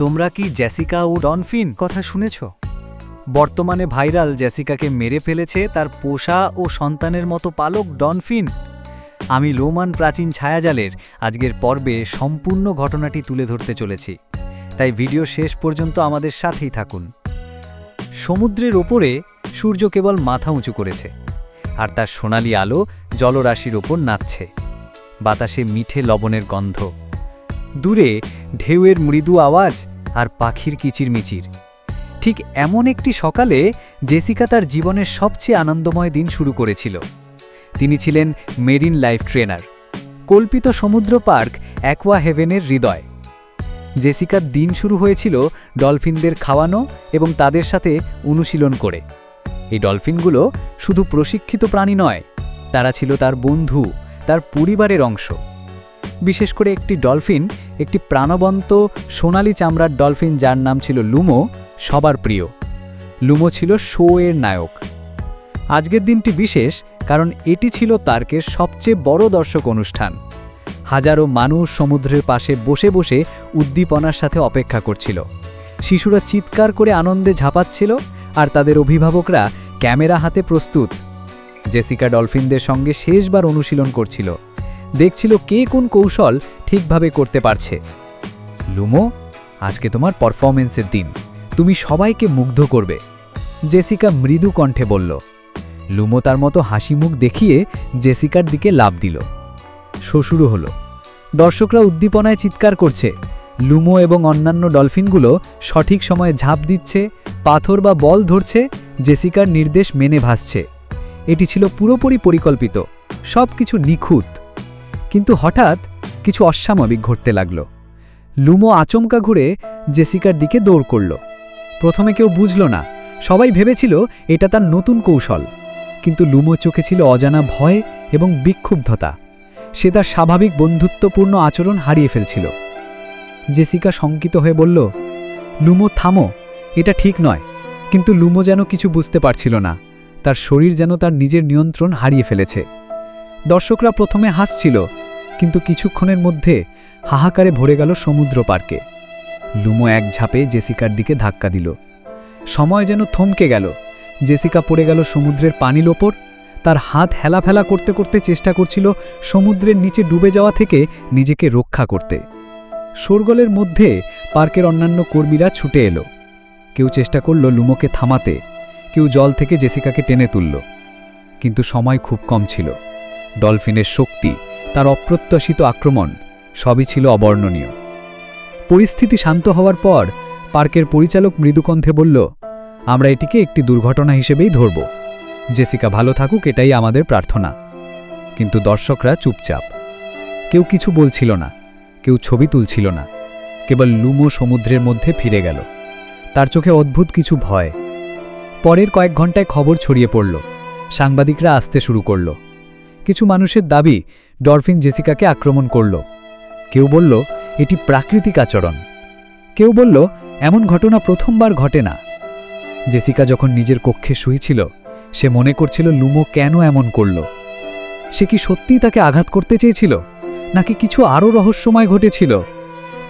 তোমরা কি জ্যাসিকা ও ডনফিন কথা শুনেছ? বর্তমানে ভাইরাল জ্যাসিকাকে মেরে ফেলেছে তার পোষা ও সন্তানের মতো পালক ডনফিন। আমি লোমান প্রাচীন ছায়াজালের আজকের পর্বে সম্পূর্ণ ঘটনাটি তুলে ধরতে চলেছি। তাই ভিডিও শেষ পর্যন্ত আমাদের সাথেই থাকুন। সমুদ্রের ওপরে সূর্য কেবল মাথা উঁচু করেছে, আর তার সোনালি আলো জলরাশির ওপর নাচছে। বাতাসে মিঠে লবণের গন্ধ। দূরে ঢেউয়ের মৃদু আওয়াজ আর পাখির কিচিরমিচির। ঠিক এমন একটি সকালে জেসিকা তার জীবনের সবচেয়ে আনন্দময় দিন শুরু করেছিল। তিনি ছিলেন মেরিন লাইফ ট্রেনার। কল্পিত সমুদ্র পার্ক অ্যাকোয়া হেভেনের হৃদয়। জেসিকার দিন শুরু হয়েছিল ডলফিনদের খাওয়ানো এবং তাদের সাথে অনুশীলন করে। এই ডলফিনগুলো শুধু প্রশিক্ষিত প্রাণী নয়, তারা ছিল তার বন্ধু, তার পরিবারের অংশ। বিশেষ করে একটি ডলফিন, একটি প্রাণবন্ত সোনালি চামড়ার ডলফিন যার নাম ছিল লুমো, সবার প্রিয়। লুমো ছিল শো এর নায়ক। আজকের দিনটি বিশেষ কারণ এটি ছিল তার্কের সবচেয়ে বড় দর্শক অনুষ্ঠান। হাজারো মানুষ সমুদ্রের পাশে বসে বসে উদ্দীপনার সাথে অপেক্ষা করছিল। শিশুরা চিৎকার করে আনন্দে ঝাঁপাচ্ছিল আর তাদের অভিভাবকরা ক্যামেরা হাতে প্রস্তুত। জেসিকা ডলফিনদের সঙ্গে শেষবার অনুশীলন করছিল। দেখছিল কে কোন কৌশল ঠিকভাবে করতে পারছে। লুমো, আজকে তোমার পারফরমেন্সের দিন। তুমি সবাইকে মুগ্ধ করবে, জেসিকা মৃদু কণ্ঠে বলল। লুমো তার মতো হাসি মুখ দেখিয়ে জেসিকার দিকে লাভ দিল। শ্বশুরও হলো। দর্শকরা উদ্দীপনায় চিৎকার করছে। লুমো এবং অন্যান্য ডলফিনগুলো সঠিক সময়ে ঝাঁপ দিচ্ছে, পাথর বা বল ধরছে, জেসিকার নির্দেশ মেনে ভাসছে। এটি ছিল পুরোপুরি পরিকল্পিত সব কিছু নিখুঁত। কিন্তু হঠাৎ কিছু অস্বাভাবিক ঘটতে লাগল। লুমো আচমকা ঘুরে জেসিকার দিকে দৌড় করল। প্রথমে কেউ বুঝল না, সবাই ভেবেছিল এটা তার নতুন কৌশল। কিন্তু লুমো চোখে ছিল অজানা ভয় এবং বিক্ষুব্ধতা। সে তার স্বাভাবিক বন্ধুত্বপূর্ণ আচরণ হারিয়ে ফেলছিল। জেসিকা শঙ্কিত হয়ে বলল, লুমো, থামো, এটা ঠিক নয়। কিন্তু লুমো যেন কিছু বুঝতে পারছিল না। তার শরীর যেন তার নিজের নিয়ন্ত্রণ হারিয়ে ফেলেছে। দর্শকরা প্রথমে হাসছিল কিন্তু কিছুক্ষণের মধ্যে হাহাকারে ভরে গেল সমুদ্র পার্কে। লুমো এক ঝাঁপে জেসিকার দিকে ধাক্কা দিল। সময় যেন থমকে গেল। জেসিকা পড়ে গেল সমুদ্রের পানির ওপর। তার হাত হেলাফেলা করতে করতে চেষ্টা করছিল সমুদ্রের নিচে ডুবে যাওয়া থেকে নিজেকে রক্ষা করতে। শোরগোলের মধ্যে পার্কের অন্যান্য কর্মীরা ছুটে এলো। কেউ চেষ্টা করল লুমোকে থামাতে। কেউ জল থেকে জেসিকাকে টেনে তুলল। কিন্তু সময় খুব কম ছিল। ডলফিনের শক্তি তার অপ্রত্যাশিত আক্রমণ সবই ছিল অবর্ণনীয়। পরিস্থিতি শান্ত হওয়ার পর পার্কের পরিচালক মৃদুকণ্ঠে বলল, আমরা এটিকে একটি দুর্ঘটনা হিসেবেই ধরব। জেসিকা ভালো থাকুক, এটাই আমাদের প্রার্থনা। কিন্তু দর্শকরা চুপচাপ। কেউ কিছু বলছিল না, কেউ ছবি তুলছিল না, কেবল লুমো সমুদ্রের মধ্যে ফিরে গেল। তার চোখে অদ্ভুত কিছু ভয়। পরের কয়েক ঘন্টায় খবর ছড়িয়ে পড়ল। সাংবাদিকরা আসতে শুরু করল। কিছু মানুষের দাবি ডলফিন জেসিকাকে আক্রমণ করল। কেউ বলল, এটি প্রাকৃতিক আচরণ। কেউ বলল, এমন ঘটনা প্রথমবার ঘটে না। জেসিকা যখন নিজের কক্ষে শুয়েছিল সে মনে করছিল লুমো কেন এমন করল। সে কি সত্যিই তাকে আঘাত করতে চেয়েছিল, নাকি কিছু আরও রহস্যময় ঘটেছিল?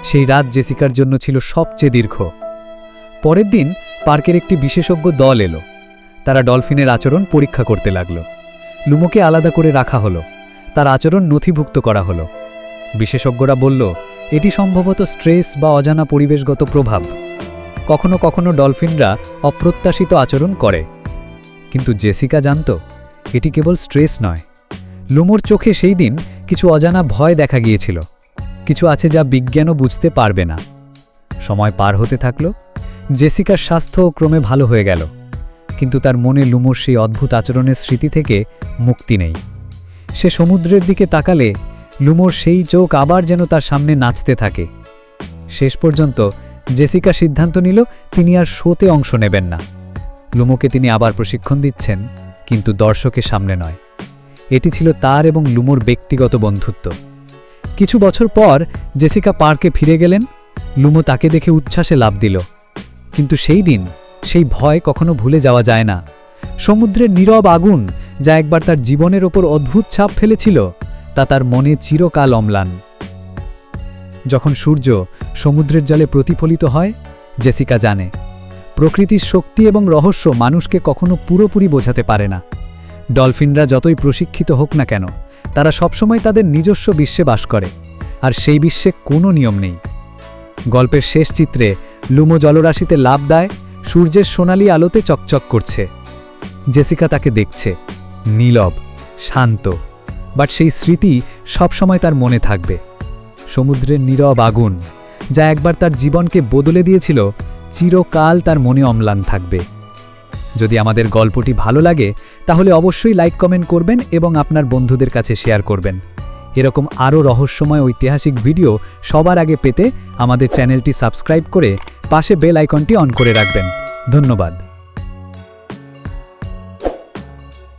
সেই রাত জেসিকার জন্য ছিল সবচেয়ে দীর্ঘ। পরের দিন পার্কের একটি বিশেষজ্ঞ দল এলো। তারা ডলফিনের আচরণ পরীক্ষা করতে লাগল। লুমোকে আলাদা করে রাখা হলো। তার আচরণ নথিভুক্ত করা হলো। বিশেষজ্ঞরা বলল, এটি সম্ভবত স্ট্রেস বা অজানা পরিবেশগত প্রভাব। কখনো কখনো ডলফিনরা অপ্রত্যাশিত আচরণ করে। কিন্তু জেসিকা জানত, এটি কেবল স্ট্রেস নয়। লুমোর চোখে সেই দিন কিছু অজানা ভয় দেখা গিয়েছিল। কিছু আছে যা বিজ্ঞানও বুঝতে পারবে না। সময় পার হতে থাকল। জেসিকার স্বাস্থ্য ক্রমে ভালো হয়ে গেল। কিন্তু তার মনে লুমোর সেই অদ্ভুত আচরণের স্মৃতি থেকে মুক্তি নেই। সে সমুদ্রের দিকে তাকালে লুমোর সেই চোখ আবার যেন তার সামনে নাচতে থাকে। শেষ পর্যন্ত জেসিকা সিদ্ধান্ত নিল, তিনি আর শোতে অংশ নেবেন না। লুমোকে তিনি আবার প্রশিক্ষণ দিচ্ছেন, কিন্তু দর্শকের সামনে নয়। এটি ছিল তার এবং লুমোর ব্যক্তিগত বন্ধুত্ব। কিছু বছর পর জেসিকা পার্কে ফিরে গেলেন। লুমো তাকে দেখে উচ্ছ্বাসে লাভ দিল। কিন্তু সেই দিন সেই ভয় কখনো ভুলে যাওয়া যায় না। সমুদ্রের নীরব আগুন যা একবার তার জীবনের ওপর অদ্ভুত ছাপ ফেলেছিল, তা তার মনে চিরকাল অম্লান। যখন সূর্য সমুদ্রের জলে প্রতিফলিত হয়, জেসিকা জানে, প্রকৃতির শক্তি এবং রহস্য মানুষকে কখনো পুরোপুরি বোঝাতে পারে না। ডলফিনরা যতই প্রশিক্ষিত হোক না কেন, তারা সবসময় তাদের নিজস্ব বিশ্বে বাস করে, আর সেই বিশ্বে কোনো নিয়ম নেই। গল্পের শেষ চিত্রে লুমো জলরাশিতে লাভ দেয় সূর্যের সোনালি আলোতে চকচক করছে। জেসিকা তাকে দেখছে, নীলব, শান্ত, বাট সেই স্মৃতি সবসময় তার মনে থাকবে। সমুদ্রের নীরব আগুন, যা একবার তার জীবনকে বদলে দিয়েছিল, চিরকাল তার মনে অম্লান থাকবে। যদি আমাদের গল্পটি ভালো লাগে, তাহলে অবশ্যই লাইক, কমেন্ট করবেন এবং আপনার বন্ধুদের কাছে শেয়ার করবেন। এরকম আরও রহস্যময় ঐতিহাসিক ভিডিও সবার আগে পেতে আমাদের চ্যানেলটি সাবস্ক্রাইব করে পাশে বেল আইকনটি অন করে রাখবেন। ধন্যবাদ।